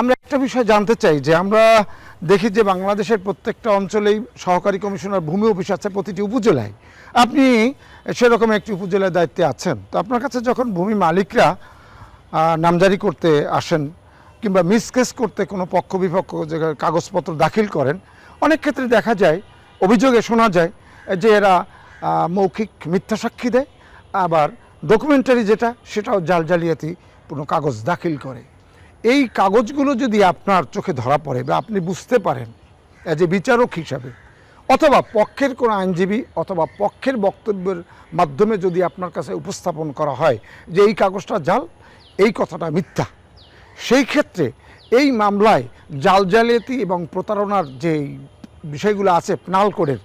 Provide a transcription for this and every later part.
আমরা একটা বিষয় জানতে চাই যে আমরা দেখি যে বাংলাদেশের প্রত্যেকটা অঞ্চলেই সহকারী কমিশনার ভূমি অফিস আছে প্রতিটি উপজেলায়। আপনি সেরকম একটি উপজেলার দায়িত্বে আছেন। তো আপনার কাছে যখন ভূমি মালিকরা নামজারি করতে আসেন কিংবা মিসকেস করতে কোনো পক্ষ বিপক্ষ যে কাগজপত্র দাখিল করেন, অনেক ক্ষেত্রে দেখা যায়, অভিযোগে শোনা যায় যে এরা মৌখিক মিথ্যা সাক্ষী দেয়, আবার ডকুমেন্টারি যেটা সেটাও জাল জালিয়াতি কোনো কাগজ দাখিল করে। এই কাগজগুলো যদি আপনার চোখে ধরা পড়ে বা আপনি বুঝতে পারেন অ্যাজ এ বিচারক হিসাবে, অথবা পক্ষের কোনো আইনজীবী অথবা পক্ষের বক্তব্যের মাধ্যমে যদি আপনার কাছে উপস্থাপন করা হয় যে এই কাগজটা জাল, এই কথাটা মিথ্যা, সেই ক্ষেত্রে এই মামলায় জাল জালিয়াতি এবং প্রতারণার যে বিষয়গুলো আছে পেনাল কোডের,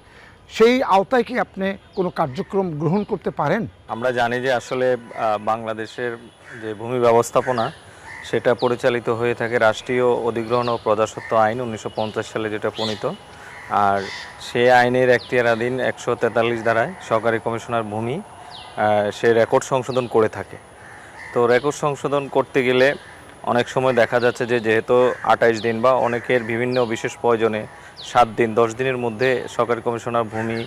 সেই আওতায় কি আপনি কোনো কার্যক্রম গ্রহণ করতে পারেন? আমরা জানি যে আসলে বাংলাদেশের যে ভূমি ব্যবস্থাপনা সেটা পরিচালিত হয়ে থাকে রাষ্ট্রীয় অধিগ্রহণ ও প্রজাস্বত্ব আইন উনিশশো পঞ্চাশ সালে যেটা প্রণীত। আর সে আইনের এখতিয়ারাধীন একশো তেতাল্লিশ ধারায় সরকারি কমিশনার ভূমি সে রেকর্ড সংশোধন করে থাকে। তো রেকর্ড সংশোধন করতে গেলে অনেক সময় দেখা যাচ্ছে যে যেহেতু আঠাইশ দিন বা অনেকের বিভিন্ন বিশেষ প্রয়োজনে সাত দিন, দশ দিনের মধ্যে সরকারি কমিশনার ভূমি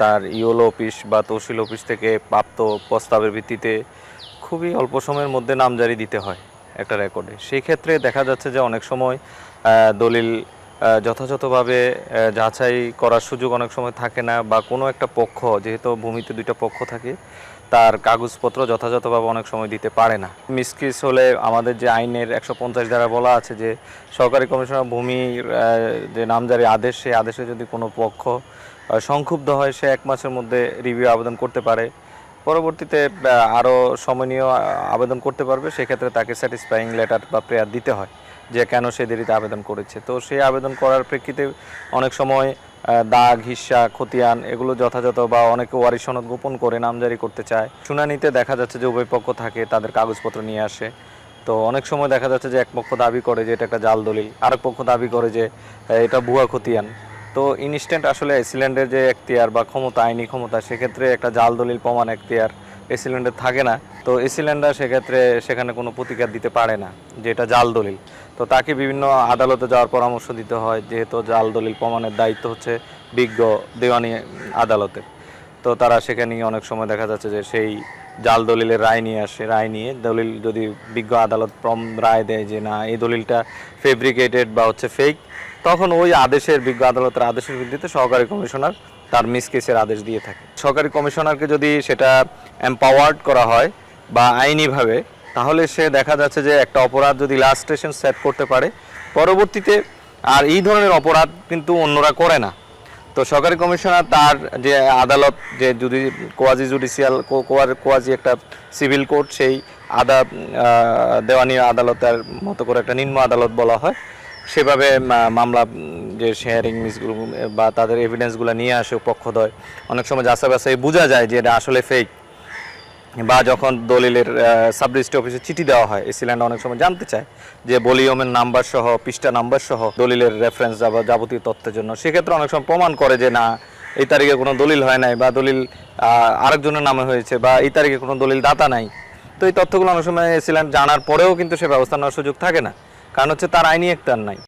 তার ইওলো অফিস বা তহসিল অফিস থেকে প্রাপ্ত প্রস্তাবের ভিত্তিতে খুবই অল্প সময়ের মধ্যে নামজারি দিতে হয়। একটা রেকর্ডে সেই ক্ষেত্রে দেখা যাচ্ছে যে অনেক সময় দলিল যথাযথভাবে যাচাই করার সুযোগ অনেক সময় থাকে না বা কোনো একটা পক্ষ, যেহেতু ভূমিতে দুইটা পক্ষ থাকে, তার কাগজপত্র যথাযথভাবে অনেক সময় দিতে পারে না। মিসকিস হলে আমাদের যে আইনের একশো পঞ্চাশ দ্বারা বলা আছে যে সরকারি কমিশনার ভূমির যে নামজারি আদেশ, সেই আদেশে যদি কোনো পক্ষ সংক্ষুব্ধ হয়, সে এক মাসের মধ্যে রিভিউ আবেদন করতে পারে। পরবর্তীতে আরও আহ, আবেদন করতে পারবে। সেক্ষেত্রে তাকে স্যাটিসফাইং লেটার বা প্রেয়ার দিতে হয় যে কেন সে দেরিতে আবেদন করেছে। তো সেই আবেদন করার প্রেক্ষিতে অনেক সময় দাগ হিস্সা খতিয়ান এগুলো যথাযথ বা অনেকে ওয়ারি সনদ গোপন করে নামজারি করতে চায়। শুনানিতে দেখা যাচ্ছে যে উভয় পক্ষ থাকে তাদের কাগজপত্র নিয়ে আসে। তো অনেক সময় দেখা যাচ্ছে যে এক পক্ষ দাবি করে যে এটা একটা জাল দলিল আরেক পক্ষ দাবি করে যে এটা ভুয়া খতিয়ান। তো ইনস্ট্যান্ট আসলে এসিল্যান্ডের যে এখতিয়ার বা ক্ষমতা, আইনি ক্ষমতা, সেক্ষেত্রে একটা জাল দলিল প্রমাণ এখতিয়ার এসিল্যান্ডে থাকে না। তো এসিল্যান্ডার সেক্ষেত্রে সেখানে কোনো প্রতিকার দিতে পারে না যে এটা জাল দলিল। তো তাকে বিভিন্ন আদালতে যাওয়ার পরামর্শ দিতে হয়, যেহেতু জাল দলিল প্রমাণের দায়িত্ব হচ্ছে বিজ্ঞ দেওয়ানি আদালতের। তো তারা সেখানে অনেক সময় দেখা যাচ্ছে যে সেই জাল দলিলের রায় নিয়ে আসে, রায় নিয়ে দলিল যদি বিজ্ঞ আদালত প্রম রায় দেয় যে না, এই দলিলটা ফেব্রিকেটেড বা হচ্ছে ফেক তখন ওই আদেশের বিজ্ঞ আদালতের আদেশের ভিত্তিতে সহকারী কমিশনার তার মিস কেসের আদেশ দিয়ে থাকে। সহকারী কমিশনারকে যদি সেটা এম্পাওয়ার্ড করা হয় বা আইনিভাবে, তাহলে সে দেখা যাচ্ছে যে একটা অপরাধ যদি লাস্ট স্টেশন সেট করতে পারে, পরবর্তীতে আর এই ধরনের অপরাধ কিন্তু অন্যরা করে না। তো সরকারি কমিশনার তার যে আদালত, যে যদি কোয়াজি জুডিশিয়াল কোয়াজি একটা সিভিল কোর্ট সেই আদা দেওয়ানি আদালতের মতো করে একটা নিম্ন আদালত বলা হয়। সেভাবে মামলা যে শেয়ারিং মিসগুলো বা তাদের এভিডেন্সগুলো নিয়ে আসে পক্ষদয় অনেক সময় যাচাই বাছাই বোঝা যায় যে এটা আসলে ফেক বা যখন দলিলের সাব রেজিস্ট্রি অফিসে চিঠি দেওয়া হয় এসিল্যান্ড অনেক সময় জানতে চায় যে বলিয়মের নাম্বার সহ, পৃষ্ঠা নাম্বার সহ দলিলের রেফারেন্স যাবতীয় তথ্যের জন্য। সেক্ষেত্রে অনেক সময় প্রমাণ করে যে না, এই তারিখে কোনো দলিল হয় নাই বা দলিল আরেকজনের নামে হয়েছে বা এই তারিখে কোনো দলিল দাতা নাই। তো এই তথ্যগুলো অনেক সময় এসিল্যান্ড জানার পরেও কিন্তু সে ব্যবস্থা নেওয়ার সুযোগ থাকে না। কারণ হচ্ছে তার আইনি একটার নাই।